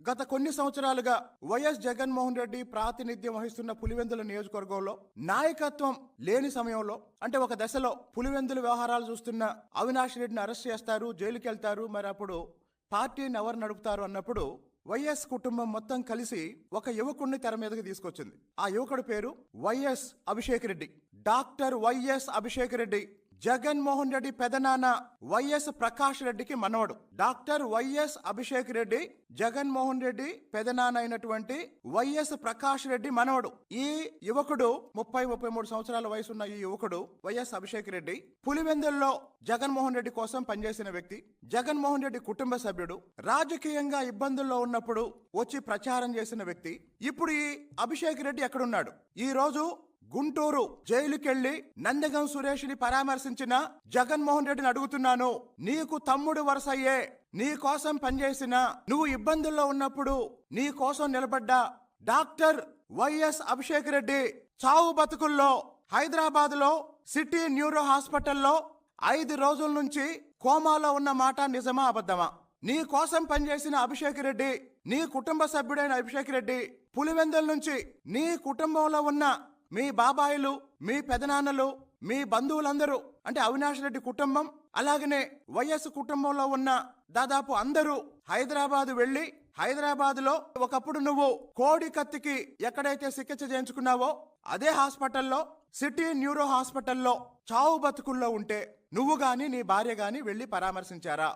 గత కొన్ని సంవత్సరాలుగా వైఎస్ జగన్మోహన్ రెడ్డి ప్రాతినిధ్యం వహిస్తున్న పులివెందుల నియోజకవర్గంలో నాయకత్వం లేని సమయంలో అంటే ఒక దశలో పులివెందుల వ్యవహారాలు చూస్తున్న అవినాష్ రెడ్డిని అరెస్ట్ చేస్తారు జైలుకి వెళ్తారు మరి అప్పుడు పార్టీని ఎవరు నడుపుతారు అన్నప్పుడు వైఎస్ కుటుంబం మొత్తం కలిసి ఒక యువకుడిని తెర మీదకి తీసుకొచ్చింది. ఆ యువకుడి పేరు YS Abhishek Reddy. Doctor YS Abhishek Reddy. Jaganmohan Reddy పెదనాన్న వైఎస్ ప్రకాష్ రెడ్డికి మనవడు. డాక్టర్ వైఎస్ అభిషేక్ రెడ్డి జగన్మోహన్ రెడ్డి పెదనాన్న అయినటువంటి వైఎస్ ప్రకాష్ రెడ్డి మనవడు. ఈ యువకుడు ముప్పై ముప్పై మూడు సంవత్సరాల వయసున్న ఈ యువకుడు వైఎస్ అభిషేక్ రెడ్డి పులివెందుల్లో జగన్మోహన్ రెడ్డి కోసం పనిచేసిన వ్యక్తి. జగన్మోహన్ రెడ్డి కుటుంబ సభ్యుడు. రాజకీయంగా ఇబ్బందుల్లో ఉన్నప్పుడు వచ్చి ప్రచారం చేసిన వ్యక్తి. ఇప్పుడు ఈ అభిషేక్ రెడ్డి ఎక్కడున్నాడు? ఈ రోజు గుంటూరు జైలుకెళ్ళి నందగం సురేష్ని పరామర్శించిన జగన్మోహన్ రెడ్డిని అడుగుతున్నాను. నీకు తమ్ముడు వరుసయ్యే నీ కోసం పనిచేసిన నువ్వు ఇబ్బందుల్లో ఉన్నప్పుడు నీ కోసం నిలబడ్డ డాక్టర్ వైఎస్ అభిషేక్ రెడ్డి చావు బతుకుల్లో హైదరాబాద్లో సిటీ న్యూరో హాస్పిటల్లో ఐదు రోజుల నుంచి కోమాలో ఉన్న మాట నిజమా అబద్ధమా? నీ కోసం పనిచేసిన అభిషేక్ రెడ్డి నీ కుటుంబ సభ్యుడైన అభిషేక్ రెడ్డి పులివెందుల నుంచి నీ కుటుంబంలో ఉన్న మీ బాబాయిలు మీ పెదనాన్నలు మీ బంధువులందరూ అంటే అవినాష్ రెడ్డి కుటుంబం అలాగనే వైఎస్ కుటుంబంలో ఉన్న దాదాపు అందరూ హైదరాబాద్ వెళ్ళి హైదరాబాద్లో ఒకప్పుడు నువ్వు కోడి కత్తికి ఎక్కడైతే చికిత్స చేయించుకున్నావో అదే హాస్పిటల్లో సిటీ న్యూరో హాస్పిటల్లో చావు బతుకుల్లో ఉంటే నువ్వు గాని నీ భార్య గాని వెళ్ళి పరామర్శించారా?